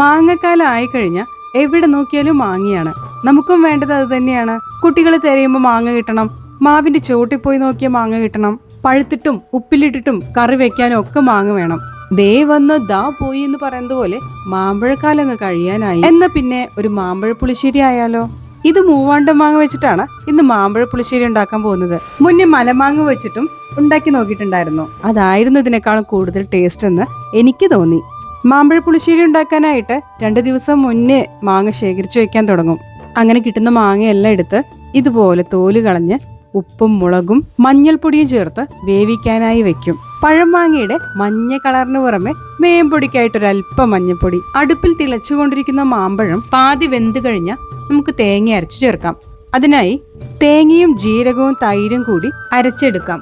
മാങ്ങക്കാലം ആയിക്കഴിഞ്ഞാൽ എവിടെ നോക്കിയാലും മാങ്ങയാണ്. നമുക്കും വേണ്ടത് അത് തന്നെയാണ്. കുട്ടികൾ തിരയുമ്പോൾ മാങ്ങ കിട്ടണം. മാവിന്റെ ചോട്ടിൽ പോയി നോക്കിയ മാങ്ങ കിട്ടണം. പഴുത്തിട്ടും ഉപ്പിലിട്ടിട്ടും കറി വെക്കാനും ഒക്കെ മാങ്ങ വേണം. ദേ വന്ന് ദാ പോയി എന്ന് പറയുന്നത് പോലെ മാമ്പഴക്കാലം അങ്ങ് കഴിയാനായി. എന്നാ പിന്നെ ഒരു മാമ്പഴ പുളിശ്ശേരി ആയാലോ? ഇത് മൂവാണ്ട മാങ്ങ വെച്ചിട്ടാണ് ഇന്ന് മാമ്പഴ പുളിശ്ശേരി ഉണ്ടാക്കാൻ പോകുന്നത്. മുന്നേ മലമാങ്ങ വെച്ചിട്ടും ഉണ്ടാക്കി നോക്കിയിട്ടുണ്ടായിരുന്നു. അതായിരുന്നു ഇതിനേക്കാളും കൂടുതൽ ടേസ്റ്റ് എന്ന് എനിക്ക് തോന്നി. മാമ്പഴ പുളിശ്ശേരി ഉണ്ടാക്കാനായിട്ട് രണ്ട് ദിവസം മുന്നേ മാങ്ങ ശേഖരിച്ചു വെക്കാൻ തുടങ്ങും. അങ്ങനെ കിട്ടുന്ന മാങ്ങയെല്ലാം എടുത്ത് ഇതുപോലെ തോൽ കളഞ്ഞ് ഉപ്പും മുളകും മഞ്ഞൾപ്പൊടിയും ചേർത്ത് വേവിക്കാനായി വെക്കും. പഴം മാങ്ങയുടെ മഞ്ഞ കളറിന് പുറമെ മേമ്പൊടിക്കായിട്ടൊരല്പം മഞ്ഞൾപ്പൊടി അടുപ്പിൽ തിളച്ചുകൊണ്ടിരിക്കുന്ന മാമ്പഴം പാതി വെന്ത് കഴിഞ്ഞാൽ നമുക്ക് തേങ്ങ അരച്ചു ചേർക്കാം. അതിനായി തേങ്ങയും ജീരകവും തൈരും കൂടി അരച്ചെടുക്കാം.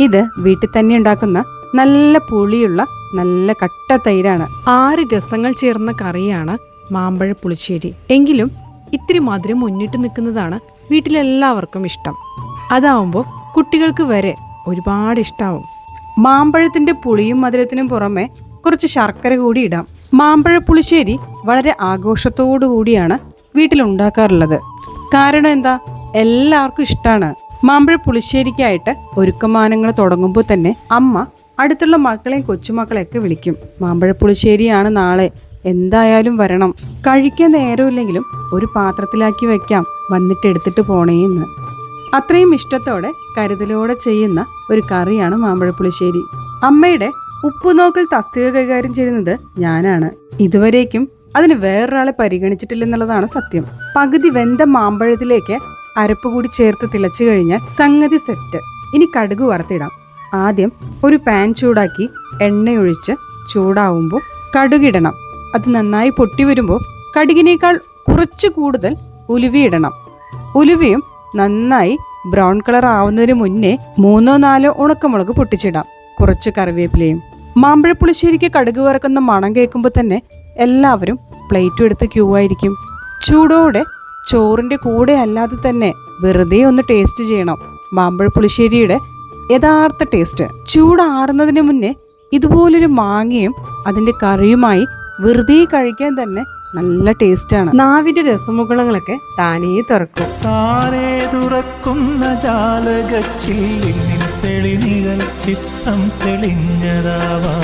ഇത് വീട്ടിൽ തന്നെ ഉണ്ടാക്കുന്ന നല്ല പുളിയുള്ള നല്ല കട്ട തൈരാണ്. ആറ് രസങ്ങൾ ചേർന്ന കറിയാണ് മാമ്പഴ പുളിശ്ശേരി. എങ്കിലും ഇത്തിരി മധുരം മുന്നിട്ട് നിൽക്കുന്നതാണ് വീട്ടിലെല്ലാവർക്കും ഇഷ്ടം. അതാവുമ്പോൾ കുട്ടികൾക്ക് വരെ ഒരുപാട് ഇഷ്ടാവും. മാമ്പഴത്തിന്റെ പുളിയും മധുരത്തിനും പുറമെ കുറച്ച് ശർക്കര കൂടി ഇടാം. മാമ്പഴ പുളിശ്ശേരി വളരെ ആഘോഷത്തോടു കൂടിയാണ് വീട്ടിൽ ഉണ്ടാക്കാറുള്ളത് കാരണം എന്താ? എല്ലാവർക്കും ഇഷ്ടമാണ് മാമ്പഴ പുളിശ്ശേരിക്കായിട്ട് ഒരുക്കമാനങ്ങൾ തുടങ്ങുമ്പോൾ തന്നെ അമ്മ അടുത്തുള്ള മക്കളെയും കൊച്ചുമക്കളെയൊക്കെ വിളിക്കും. മാമ്പഴപ്പുളിശ്ശേരിയാണ് നാളെ. എന്തായാലും വരണം. കഴിക്കാൻ നേരമില്ലെങ്കിലും ഒരു പാത്രത്തിലാക്കി വെക്കാം. വന്നിട്ട് എടുത്തിട്ട് പോണേന്ന് അത്രയും ഇഷ്ടത്തോടെ കരുതലോടെ ചെയ്യുന്ന ഒരു കറിയാണ് മാമ്പഴപ്പുളിശ്ശേരി. അമ്മയുടെ ഉപ്പുനോക്കൽ തസ്തിക കൈകാര്യം ചെയ്യുന്നത് ഞാനാണ്. ഇതുവരേക്കും അതിന് വേറൊരാളെ പരിഗണിച്ചിട്ടില്ലെന്നുള്ളതാണ് സത്യം. പകുതി വെന്ത മാമ്പഴത്തിലേക്ക് അരപ്പ് കൂടി ചേർത്ത് തിളച്ചു കഴിഞ്ഞാൽ സംഗതി സെറ്റ് ഇനി കടുക് വറുത്തിടാം. ആദ്യം ഒരു പാൻ ചൂടാക്കി എണ്ണയൊഴിച്ച് ചൂടാവുമ്പോൾ കടുകിടണം. അത് നന്നായി പൊട്ടി വരുമ്പോൾ കടുകിനേക്കാൾ കുറച്ച് കൂടുതൽ ഉലുവയിടണം ഉലുവയും നന്നായി ബ്രൗൺ കളർ ആവുന്നതിന് മുന്നേ മൂന്നോ നാലോ ഉണക്കമുളക് പൊട്ടിച്ചിടാം. കുറച്ച് കറിവേപ്പിലയും മാമ്പഴപ്പുളിശ്ശേരിക്ക് കടുക് വറക്കുന്ന മണം കേൾക്കുമ്പോൾ തന്നെ എല്ലാവരും പ്ലേറ്റും എടുത്ത് ക്യൂ ആയിരിക്കും. ചൂടോടെ ചോറിന്റെ കൂടെ അല്ലാതെ തന്നെ വെറുതെ ഒന്ന് ടേസ്റ്റ് ചെയ്യണം. മാമ്പഴപ്പുളിശ്ശേരിയുടെ യഥാർത്ഥ ടേസ്റ്റ് ചൂടാറുന്നതിന് മുന്നേ ഇതുപോലൊരു മാങ്ങയും അതിന്റെ കറിയുമായി വെറുതെ കഴിക്കാൻ തന്നെ നല്ല ടേസ്റ്റാണ് നാവിന്റെ രസമുകളങ്ങളൊക്കെ താനേ തുറക്കും. താനേ തുറക്കുന്ന ജാലകച്ചിൽ ചിത്തം തെളിഞ്ഞതാവാ.